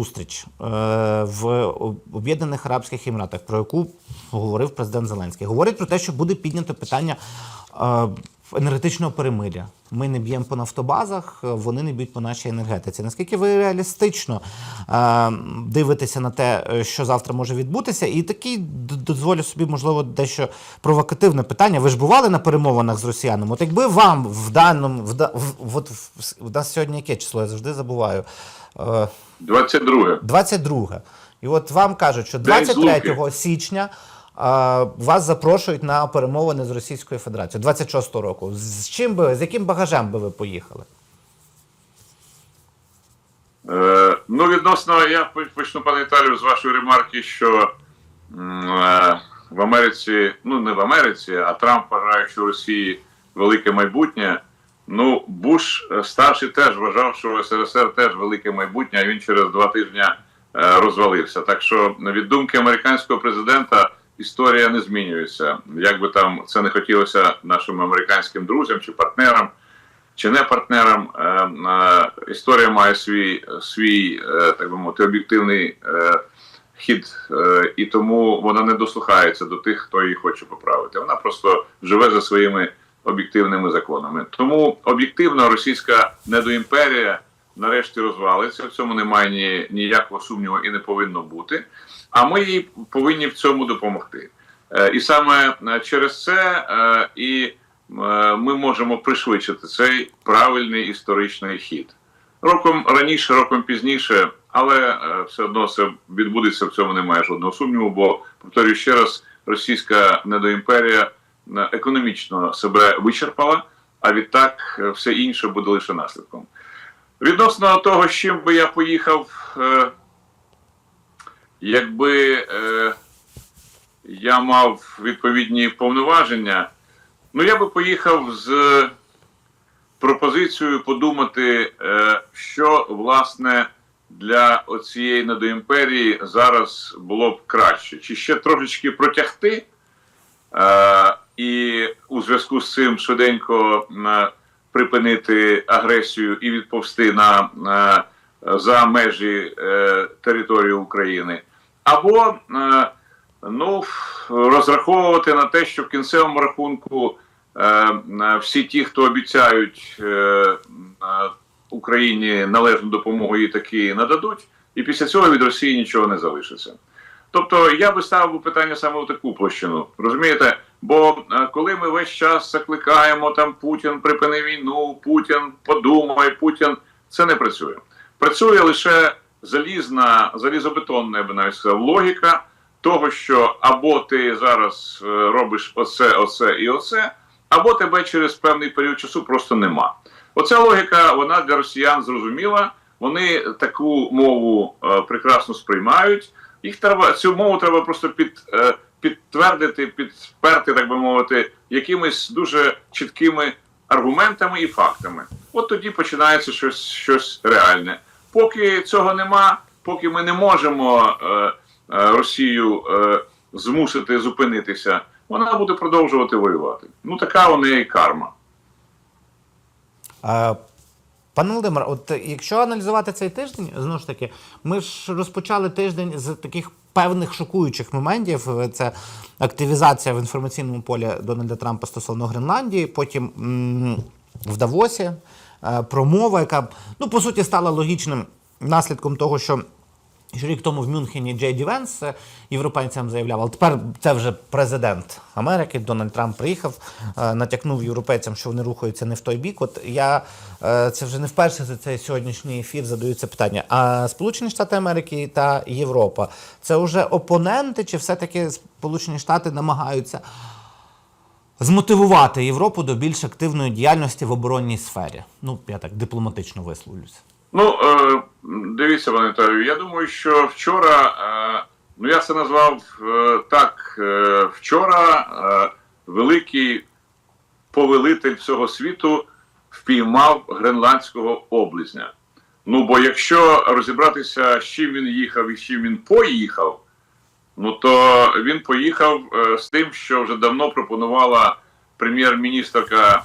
зустріч е, в Об'єднаних Арабських Еміратах, про яку говорив президент Зеленський. Говорить про те, що буде піднято питання е, енергетичного перемиря. Ми не б'ємо по нафтобазах, е, вони не б'ють по нашій енергетиці. Наскільки ви реалістично е, дивитеся на те, е, що завтра може відбутися? І такий дозволю собі, можливо, дещо провокативне питання. Ви ж бували на перемовинах з росіянами? От якби вам в даному в, в, от в, в нас сьогодні яке число? Я завжди забуваю. Е, 22. 22. І от вам кажуть, що 23 січня вас запрошують на перемовини з Російською Федерацією 26 року. З чим би з яким багажем би ви поїхали? Е, ну, відносно, я почну, пане Віталію, з вашої ремарки, що е, в Америці, ну не в Америці, а Трамп вважає, що у Росії велике майбутнє. Ну, Буш е, старший теж вважав, що СРСР теж велике майбутнє, а він через два тижні е, розвалився. Так що від думки американського президента історія не змінюється. Як би там це не хотілося нашим американським друзям чи партнерам, чи не партнерам, е, історія має свій, свій так би мовити, об'єктивний хід, і тому вона не дослухається до тих, хто її хоче поправити. Вона просто живе за своїми об'єктивними законами. Тому об'єктивно російська недоімперія нарешті розвалиться. В цьому немає ні, ніякого сумніву і не повинно бути. А ми їй повинні в цьому допомогти. Е, І саме е, через це е, і ми можемо пришвидшити цей правильний історичний хід. Роком раніше, роком пізніше, але все одно це відбудеться в цьому немає жодного сумніву, бо повторюю ще раз, російська недоімперія економічно себе вичерпала, а відтак е, все інше буде лише наслідком. Відносно того, з чим би я поїхав, е, якби е, я мав відповідні повноваження, ну я би поїхав з пропозицією подумати, е, що власне для оцієї недоімперії зараз було б краще, чи ще трошечки протягти, е, і у зв'язку з цим швиденько е, припинити агресію і відповсти на, на за межі е, території України, або е, ну, розраховувати на те, що в кінцевому рахунку е, е, всі ті, хто обіцяють е, е, Україні належну допомогу, їй таки нададуть, і після цього від Росії нічого не залишиться. Тобто я би ставив питання саме в таку площину, розумієте? Бо е, коли ми весь час закликаємо там Путін припини війну, Путін подумай, Путін це не працює. Працює лише залізна, залізобетонна, я би навіть сказав, логіка того, що або ти зараз е, робиш оце, оце і оце, або тебе через певний період часу просто нема. Оця логіка, вона для росіян зрозуміла. Вони таку мову е, прекрасно сприймають. Їх треба цю мову треба просто під, е, підтвердити, підперти, так би мовити, якимись дуже чіткими аргументами і фактами. От тоді починається щось, щось реальне. Поки цього нема, поки ми не можемо е, е, Росію е, змусити зупинитися, вона буде продовжувати воювати. Ну така у неї карма. Е, Пане Володимир, от е, якщо аналізувати цей тиждень, знову ж таки, ми ж розпочали тиждень з таких певних шокуючих моментів. Е, Це активізація в інформаційному полі Дональда Трампа стосовно Гренландії, потім в Давосі е, промова, яка ну по суті стала логічним наслідком того, що. Що рік тому в Мюнхені Джей Ді Венс е, європейцям заявляв, але тепер це вже президент Америки. Дональд Трамп приїхав, е, натякнув європейцям, що вони рухаються не в той бік. От я е, це вже не вперше за цей сьогоднішній ефір задаю це питання. А Сполучені Штати Америки та Європа це вже опоненти, чи все-таки Сполучені Штати намагаються змотивувати Європу до більш активної діяльності в оборонній сфері? Ну я так дипломатично висловлюся. Ну, е, дивіться, Віталію, я думаю, що вчора, е, ну я це назвав е, так, е, вчора великий повелитель всього світу впіймав гренландського облизня. Ну, бо якщо розібратися, з чим він їхав і з чим він поїхав, ну то він поїхав з тим, що вже давно пропонувала прем'єр-міністрка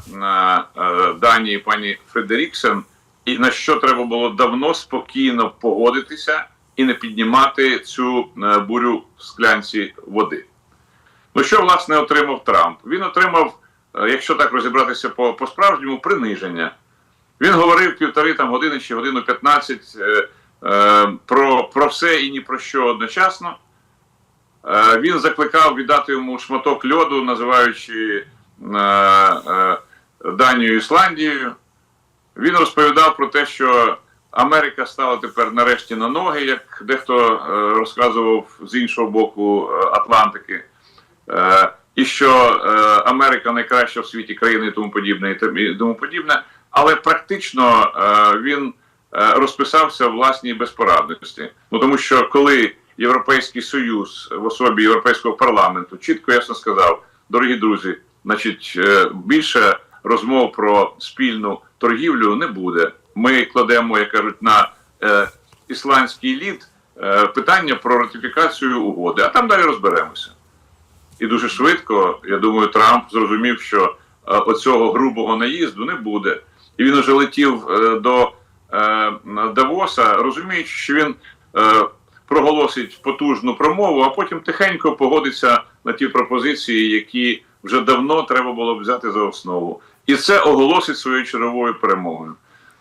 Данії пані Фредеріксен, і на що треба було давно спокійно погодитися і не піднімати цю е, бурю в склянці води. Ну що власне отримав Трамп? Він отримав, е, якщо так розібратися по, справжньому, приниження. Він говорив півтори там години чи годину 15 е, е, про, про все і ні про що одночасно. Е, він закликав віддати йому шматок льоду, називаючи е, е, Данію Ісландією. Він розповідав про те, що Америка стала тепер нарешті на ноги, як дехто е, розказував з іншого боку е, Атлантики. Е, і що Америка найкраща в світі країна і тому подібне, і тому подібне. Але практично він розписався в власній безпорадності. Ну тому що коли Європейський Союз в особі Європейського парламенту чітко ясно сказав, дорогі друзі, значить, більше розмов про спільну торгівлю не буде. Ми кладемо, як кажуть, на е, ісландський лід е, питання про ратифікацію угоди, а там далі розберемося. І дуже швидко, я думаю, Трамп зрозумів, що е, оцього грубого наїзду не буде. І він уже летів е, до е, Давоса, розуміючи, що він е, проголосить потужну промову, а потім тихенько погодиться на ті пропозиції, які вже давно треба було взяти за основу. І це оголосить своєю черговою перемогою.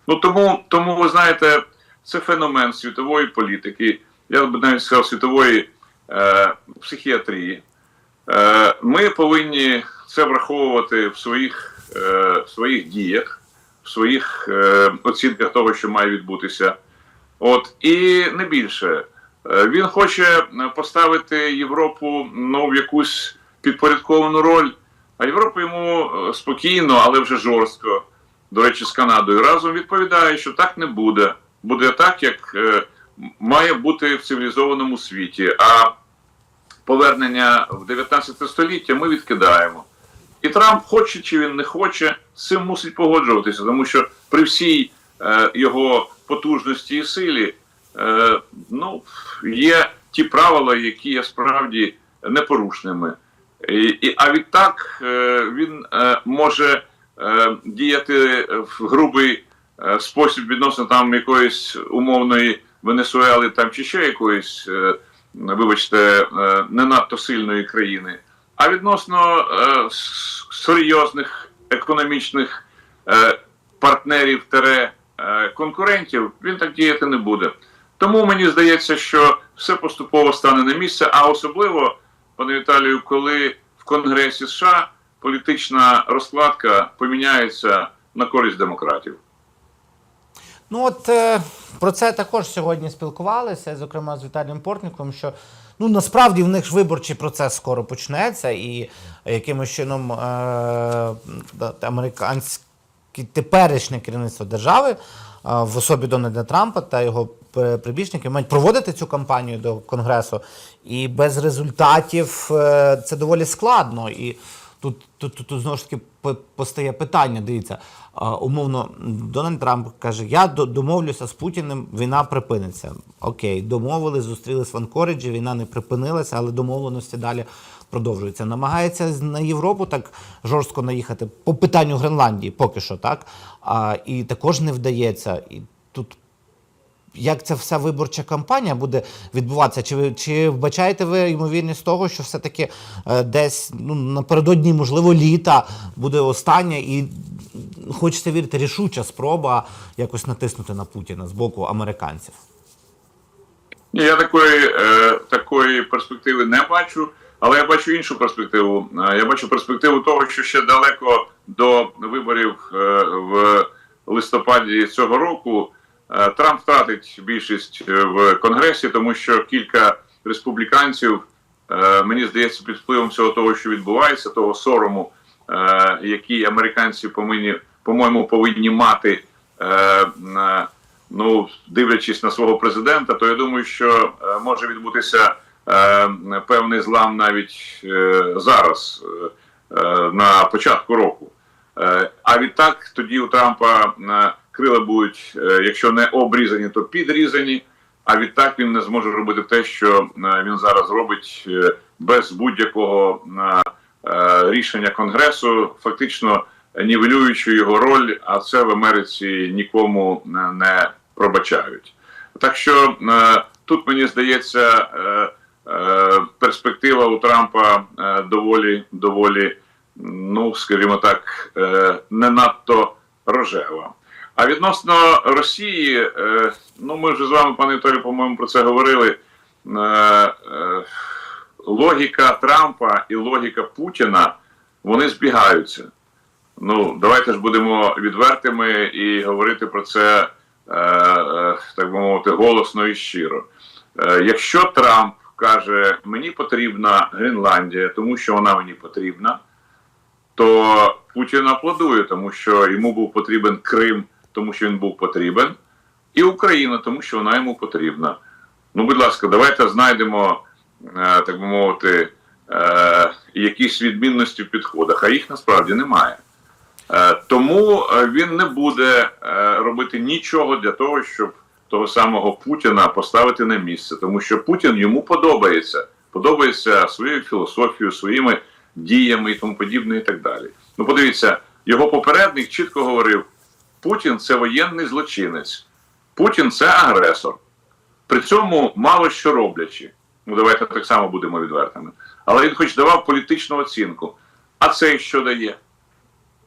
Ну тому, тому ви знаєте, це феномен світової політики, я б навіть сказав, світової е, психіатрії. Е, Ми повинні це враховувати в своїх, е, в своїх діях, в своїх е, оцінках того, що має відбутися. От і не більше. Е, Він хоче поставити Європу ну, в якусь підпорядковану роль, а Європа йому е, спокійно, але вже жорстко, до речі, з Канадою разом відповідає, що так не буде. Буде так, як е, має бути в цивілізованому світі. А повернення в 19 століття ми відкидаємо. І Трамп, хоче чи він не хоче, з цим мусить погоджуватися, тому що при всій е, його потужності і силі е, ну, є ті правила, які є справді непорушними. І, а відтак е, він е, може е, діяти в грубий спосіб відносно там якоїсь умовної Венесуели там чи ще якоїсь, вибачте, не надто сильної країни, а відносно серйозних економічних партнерів тере конкурентів, він так діяти не буде. Тому мені здається, що все поступово стане на місце, а особливо, пане Віталію, коли в Конгресі США політична розкладка поміняється на користь демократів. Ну от е, про це також сьогодні спілкувалися, зокрема з Віталієм Портником, що ну насправді в них ж виборчий процес скоро почнеться, і якимось чином е, американське теперішнє керівництво держави е, в особі Дональда Трампа та його прибічники мають проводити цю кампанію до Конгресу, і без результатів е, це доволі складно. І Тут, тут, тут, тут знову ж таки постає питання. Дивіться, умовно, Дональд Трамп каже: Я домовлюся з Путіним, війна припиниться. Окей, домовились, зустрілись в Анкориджі, війна не припинилася, але домовленості далі продовжуються. Намагається на Європу так жорстко наїхати по питанню Гренландії, поки що так. А, і також не вдається. І тут як ця вся виборча кампанія буде відбуватися? Чи ви чи вбачаєте ви ймовірність того, що все-таки е, десь ну, напередодні, можливо, літа буде остання і хочеться вірити, рішуча спроба якось натиснути на Путіна з боку американців? Я такої, е, такої перспективи не бачу, але я бачу іншу перспективу. Е, Я бачу перспективу того, що ще далеко до виборів е, в листопаді цього року Трамп втратить більшість е, в Конгресі, тому що кілька республіканців, е, мені здається, під впливом всього того, що відбувається, того сорому, е, який американці повинні, по-моєму, повинні мати. е, ну, дивлячись на свого президента, то я думаю, що е, може відбутися е, певний злам навіть е, зараз, е, е, на початку року. Е, а відтак тоді у Трампа е, крила будуть, е, якщо не обрізані, то підрізані. А відтак він не зможе робити те, що е, він зараз робить е, без будь-якого рішення Конгресу, фактично нівелюючи його роль, а це в Америці нікому не, пробачають. Так що тут мені здається, перспектива у Трампа доволі, доволі, ну скажімо так, не надто рожева. А відносно Росії, е, ну ми вже з вами, пане Віталію, по-моєму, про це говорили. Е, е, логіка Трампа і логіка Путіна вони збігаються. Ну, давайте ж будемо відвертими і говорити про це, так би мовити, голосно і щиро. Якщо Трамп каже, мені потрібна Гренландія, тому що вона мені потрібна, то Путін аплодує, тому що йому був потрібен Крим, тому що він був потрібен, і Україна, тому що вона йому потрібна. Ну, будь ласка, давайте знайдемо, е, так би мовити, е, якісь відмінності в підходах, а їх насправді немає. Е, Тому він не буде робити нічого для того, щоб того самого Путіна поставити на місце, тому що Путін йому подобається, подобається своєю філософією, своїми діями і тому подібне, і так далі. Ну, подивіться, його попередник чітко говорив: Путін це воєнний злочинець, Путін це агресор. При цьому мало що роблячи. Ну, давайте так само будемо відвертими. Але він хоч давав політичну оцінку. А цей що дає?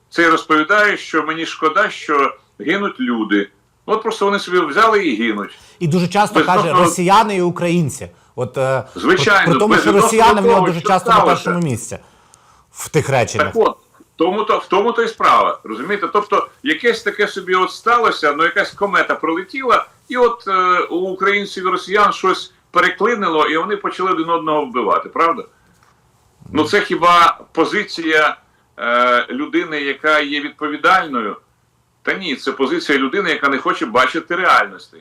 Цей розповідає, що мені шкода, що гинуть люди. От просто вони собі взяли і гинуть. І дуже часто Без каже того- росіяни і українці. От е, Звичайно, при, тому, що росіяни в нього дуже часто на першому місці в тих реченнях. Так от, тому то, в тому то і справа. Розумієте? Тобто, якесь таке собі от сталося, ну якась комета пролетіла, і от е, у українців і росіян щось переклинило, і вони почали один одного вбивати, правда? Ну це хіба позиція е, людини, яка є відповідальною? Та ні, це позиція людини, яка не хоче бачити реальності.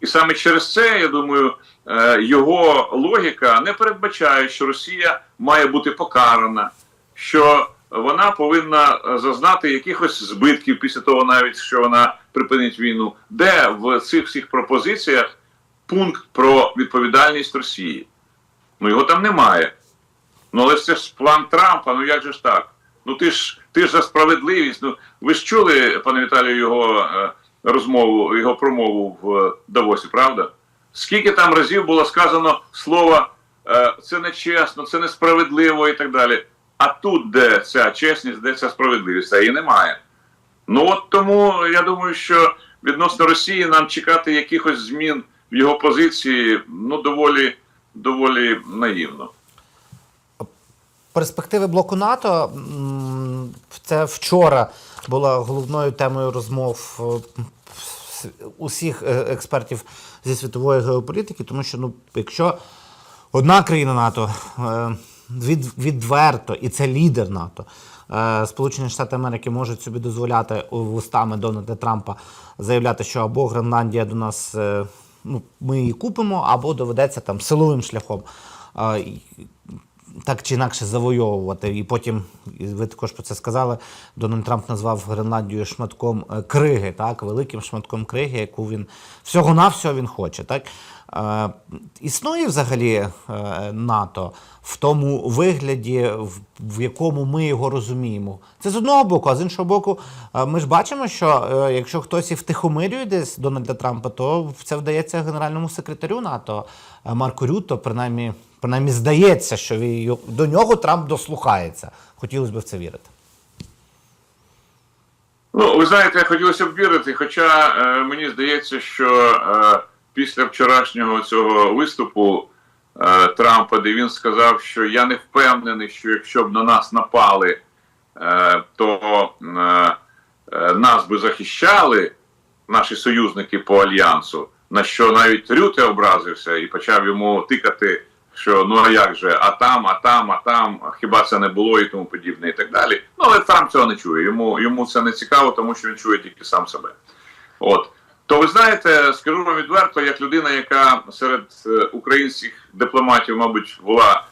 І саме через це, я думаю, е, його логіка не передбачає, що Росія має бути покарана, що вона повинна е, зазнати якихось збитків після того, навіть що вона припинить війну. Де в цих всіх пропозиціях пункт про відповідальність Росії? Ну його там немає. Ну, але це ж план Трампа, ну як же ж так? Ну ти ж ти ж за справедливість. Ну ви ж чули, пане Віталію, його е, розмову, його промову в е, Давосі, правда? Скільки там разів було сказано слово е, це нечесно, це несправедливо і так далі. А тут де ця чесність, де ця справедливість, а її немає. Ну от тому я думаю, що відносно Росії нам чекати якихось змін в його позиції ну доволі доволі наївно. Перспективи блоку НАТО це вчора була головною темою розмов е, усіх е, експертів зі світової геополітики, тому що ну, якщо одна країна НАТО е, від, відверто, і це лідер НАТО. е, Сполучені Штати Америки можуть собі дозволяти вустами Дональда Трампа заявляти, що або Гренландія до нас е, ну, ми її купимо, або доведеться там силовим шляхом. е, так чи інакше завойовувати. І потім, ви також про це сказали, Дональд Трамп назвав Гренландію шматком криги, так, великим шматком криги, яку він всього-навсього він хоче. Так? Е, існує взагалі е, НАТО в тому вигляді, в, якому ми його розуміємо. Це з одного боку, а з іншого боку, е, ми ж бачимо, що якщо хтось і втихомирює десь Дональда Трампа, то це вдається генеральному секретарю НАТО Марку Рютто, принаймні, принаймні здається, що до нього Трамп дослухається. Хотілося б в це вірити. Ну, ви знаєте, хотілося б вірити, хоча е, мені здається, що е, після вчорашнього цього виступу е, Трампа, де він сказав, що я не впевнений, що якщо б на нас напали, е, то е, е, нас би захищали наші союзники по альянсу, на що навіть Рюте образився і почав йому тикати, що ну а як же, а там, а там, а там, хіба це не було і тому подібне, і так далі. Ну але Трамп цього не чує. Йому йому це не цікаво, тому що він чує тільки сам себе. От то ви знаєте, скажу вам відверто, як людина, яка серед е, українських дипломатів, мабуть, була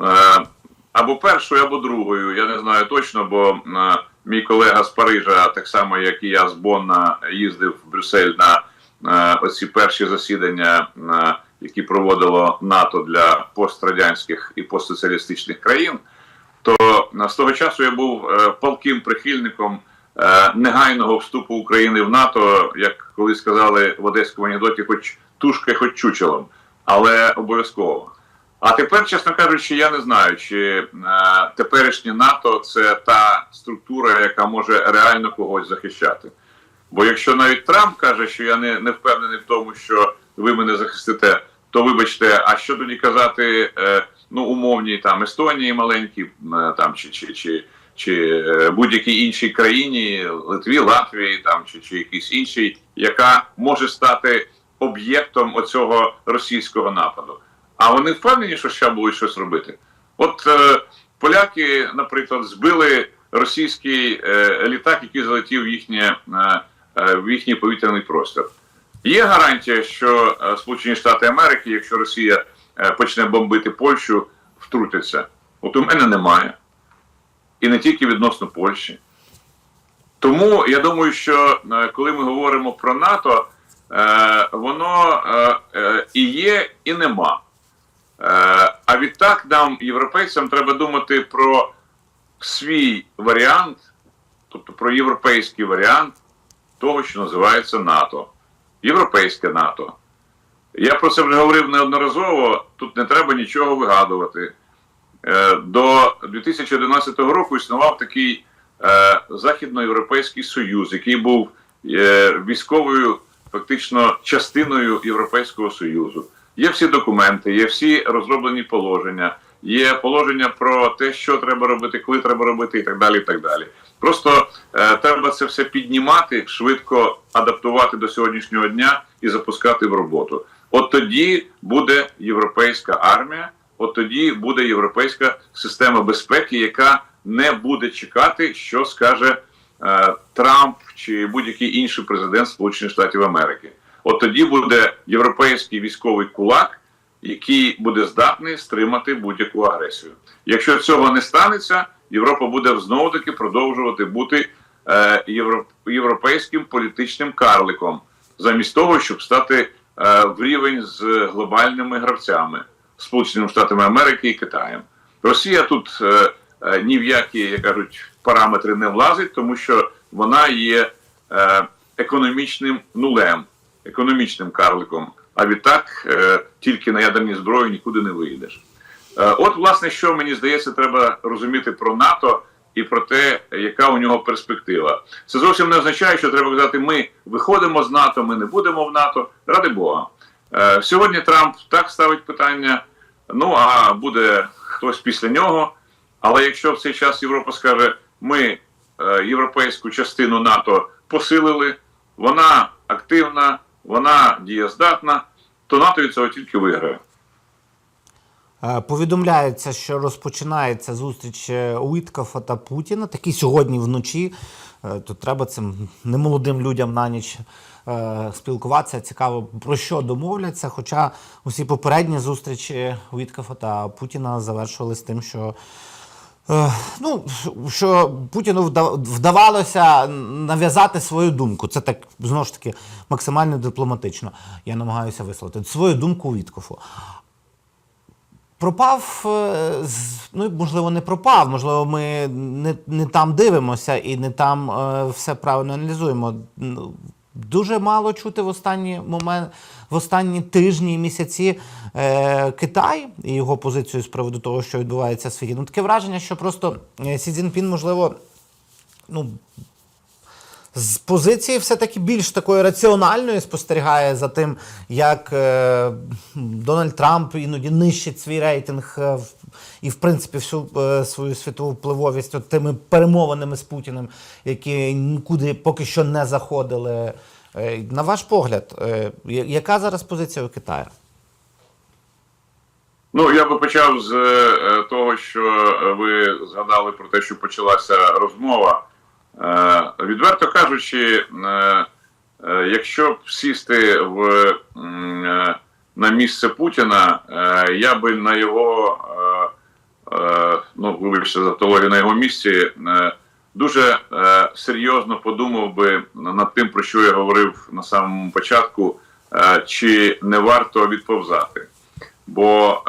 е, або першою, або другою. Я не знаю точно, бо е, мій колега з Парижа, так само як і я з Бонна, їздив в Брюссель на е, оці перші засідання, е, які проводило НАТО для пострадянських і постсоціалістичних країн. То е, з того часу я був е, палким прихильником негайного вступу України в НАТО, як колись сказали в одеському анекдоті, хоч тушкою, хоч чучелом. але обов'язково. А тепер, чесно кажучи, я не знаю, чи е, теперішнє НАТО це та структура, яка може реально когось захищати. Бо якщо навіть Трамп каже, що я не, не впевнений в тому, що ви мене захистите, то вибачте, а що тоді казати е, ну, умовній там Естонії маленькій, е, там чи, чи, чи, чи е, будь-якій іншій країні, Литві, Латвії, там чи, чи якійсь іншій, яка може стати об'єктом оцього російського нападу. А вони впевнені, що ще будуть щось робити. От е, поляки, наприклад, збили російський е, літак, який залетів в, їхнє, е, е, в їхній повітряний простір. Є гарантія, що е, Сполучені Штати Америки, якщо Росія почне бомбити Польщу, втрутяться. От у мене немає. І не тільки відносно Польщі. Тому я думаю, що е, коли ми говоримо про НАТО, е, воно е, і є, і нема. А відтак нам, європейцям, треба думати про свій варіант, тобто про європейський варіант того, що називається НАТО. Європейське НАТО. Я про це вже говорив неодноразово, тут не треба нічого вигадувати. Е, До 2011 року існував такий е, Західноєвропейський Союз, який був е, військовою фактично частиною Європейського Союзу. Є всі документи, є всі розроблені положення, є положення про те, що треба робити, коли треба робити, і так далі. І так далі. Просто е, треба це все піднімати, швидко адаптувати до сьогоднішнього дня і запускати в роботу. От тоді буде європейська армія, от тоді буде європейська система безпеки, яка не буде чекати, що скаже е, Трамп чи будь-який інший президент Сполучених Штатів Америки. От тоді буде європейський військовий кулак, який буде здатний стримати будь-яку агресію. Якщо цього не станеться, Європа буде знову таки продовжувати бути е, європейським політичним карликом, замість того, щоб стати е, в рівень з глобальними гравцями Сполученими Штатами Америки і Китаєм. Росія тут е, е, ні в які, як кажуть, параметри не влазить, тому що вона є е, економічним нулем, економічним карликом. А відтак е, тільки на ядерній зброї нікуди не виїдеш. Е, От, власне, що мені здається, треба розуміти про НАТО і про те, яка у нього перспектива. Це зовсім не означає, що треба казати, ми виходимо з НАТО, ми не будемо в НАТО. Ради Бога. Е, Сьогодні Трамп так ставить питання: ну а буде хтось після нього. Але якщо в цей час Європа скаже, ми е, європейську частину НАТО посилили, вона активна, вона дієздатна, то НАТО від цього тільки виграє. Е, Повідомляється, що розпочинається зустріч Уіткафа та Путіна. Такі сьогодні вночі. Е, Тут треба цим немолодим людям на ніч е, спілкуватися. Цікаво, про що домовляться. Хоча усі попередні зустрічі Уіткафа та Путіна завершувалися тим, що. Е, Ну, що Путіну вда- вдавалося нав'язати свою думку. Це так знову ж таки максимально дипломатично. Я намагаюся висловити свою думку Віткофу. Пропав, е, ну можливо, не пропав, можливо, ми не, не там дивимося і не там е, все правильно аналізуємо. Дуже мало чути в останні момент, в останні тижні і місяці е, Китай і його позицію з приводу того, що відбувається в світі. Ну таке враження, що просто е, Сі Цзіньпін, можливо, ну, з позиції все-таки більш такої раціональної спостерігає за тим, як е, Дональд Трамп іноді нищить свій рейтинг е, і, в принципі, всю е, свою світову впливовість от тими перемовинами з Путіним, які нікуди поки що не заходили. Е, на ваш погляд, е, яка зараз позиція у Китаю? Ну, я би почав з е, того, що ви згадали про те, що почалася розмова. Е, відверто кажучи, е, е, якщо б сісти в, на місце Путіна, я би на його, ну, вибачте за автологію, на його місці дуже серйозно подумав би над тим, про що я говорив на самому початку, чи не варто відповзати. Бо,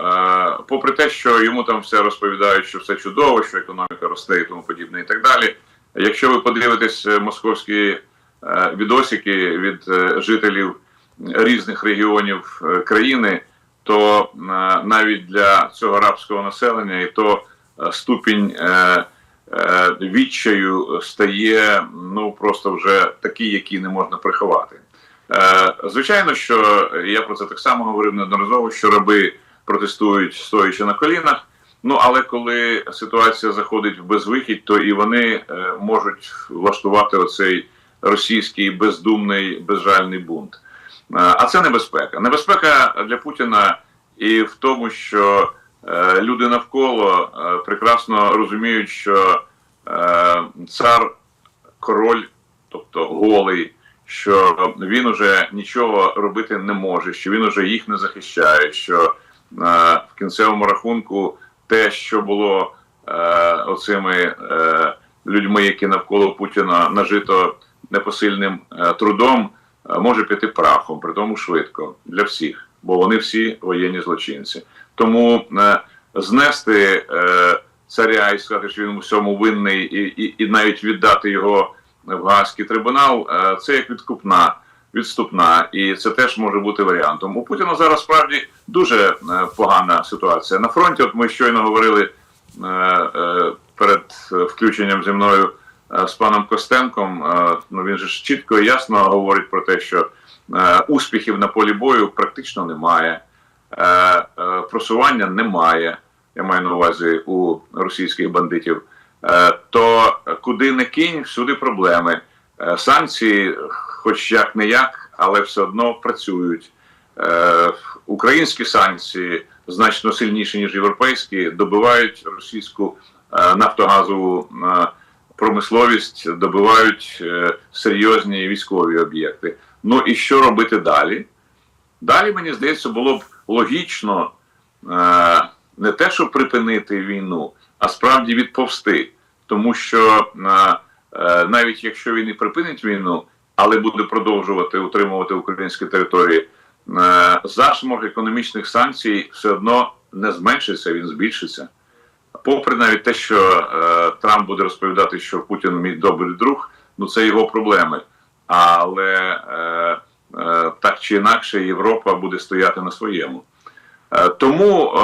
попри те, що йому там все розповідають, що все чудово, що економіка росте і тому подібне, і так далі. Якщо ви подивитесь е, московські е, відосики від е, жителів різних регіонів країни, то навіть для цього арабського населення і то ступінь відчаю стає ну просто вже такий, який не можна приховати. Звичайно, що я про це так само говорив неодноразово, що раби протестують стоячи на колінах. Ну але коли ситуація заходить в безвихідь, то і вони е, можуть влаштувати оцей російський бездумний безжальний бунт. Е, А це небезпека. Небезпека для Путіна і в тому, що е, люди навколо прекрасно розуміють, що цар король, тобто голий, що він уже нічого робити не може, що він уже їх не захищає, що е, в кінцевому рахунку те, що було е, оцими е, людьми, які навколо Путіна нажито непосильним е, трудом, е, може піти прахом, при тому швидко для всіх, бо вони всі воєнні злочинці. Тому е, знести е, царя і сказати, що він у всьому винний, і, і, і навіть віддати його в Гаазький трибунал, е, це як відкупна, відступна, і це теж може бути варіантом. У Путіна зараз справді дуже е, погана ситуація. На фронті, от ми щойно говорили е, е, перед включенням зі мною з паном Костенком. Ну він же чітко і ясно говорить про те, що успіхів на полі бою практично немає, просування немає. Я маю на увазі у російських бандитів. То куди не кинь, всюди проблеми. Санкції, хоч як не як, але все одно працюють. Е, Українські санкції значно сильніші, ніж європейські, добивають російську е, нафтогазову е, промисловість, добивають е, серйозні військові об'єкти. Ну і що робити далі? Далі, мені здається, було б логічно е, не те, щоб припинити війну, а справді відповсти. Тому що е, е, навіть якщо він і припинить війну, але буде продовжувати утримувати українські території, е, зашморг економічних санкцій все одно не зменшиться, він збільшиться. Попри навіть те, що е, Трамп буде розповідати, що Путін мій добрий друг, ну це його проблеми. Але е, е, так чи інакше Європа буде стояти на своєму. Тому,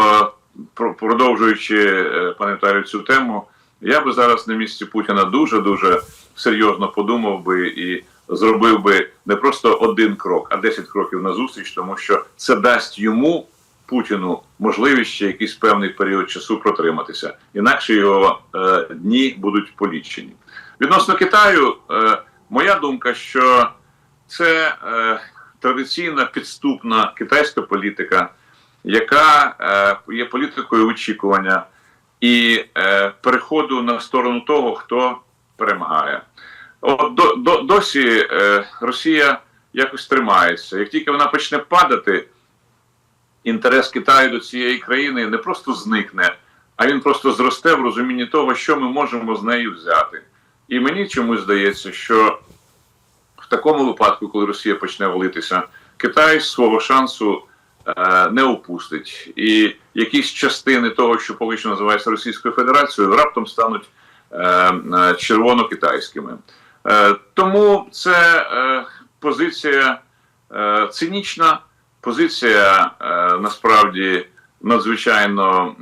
продовжуючи, пам'ятаю цю тему, я би зараз на місці Путіна дуже дуже серйозно подумав би і зробив би не просто один крок, а 10 кроків назустріч, тому що це дасть йому Путіну можливість ще якийсь певний період часу протриматися. Інакше його е, дні будуть полічені. Відносно Китаю, е, моя думка, що це е, традиційна підступна китайська політика, яка е, є політикою очікування і е, переходу на сторону того, хто перемагає. От до, до, досі е, Росія якось тримається. Як тільки вона почне падати, інтерес Китаю до цієї країни не просто зникне, а він просто зросте в розумінні того, що ми можемо з нею взяти. І мені чомусь здається, що в такому випадку, коли Росія почне валитися, Китай свого шансу е, не упустить. І якісь частини того, що поки що називається Російською Федерацією, раптом стануть е, е, червоно-китайськими. Е, тому це е, позиція е, цинічна, позиція насправді надзвичайно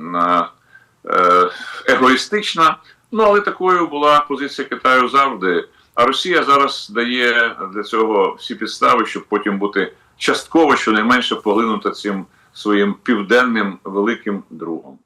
егоїстична. Ну, але такою була позиція Китаю завжди. А Росія зараз дає для цього всі підстави, щоб потім бути частково щонайменше поглинута цим своїм південним великим другом.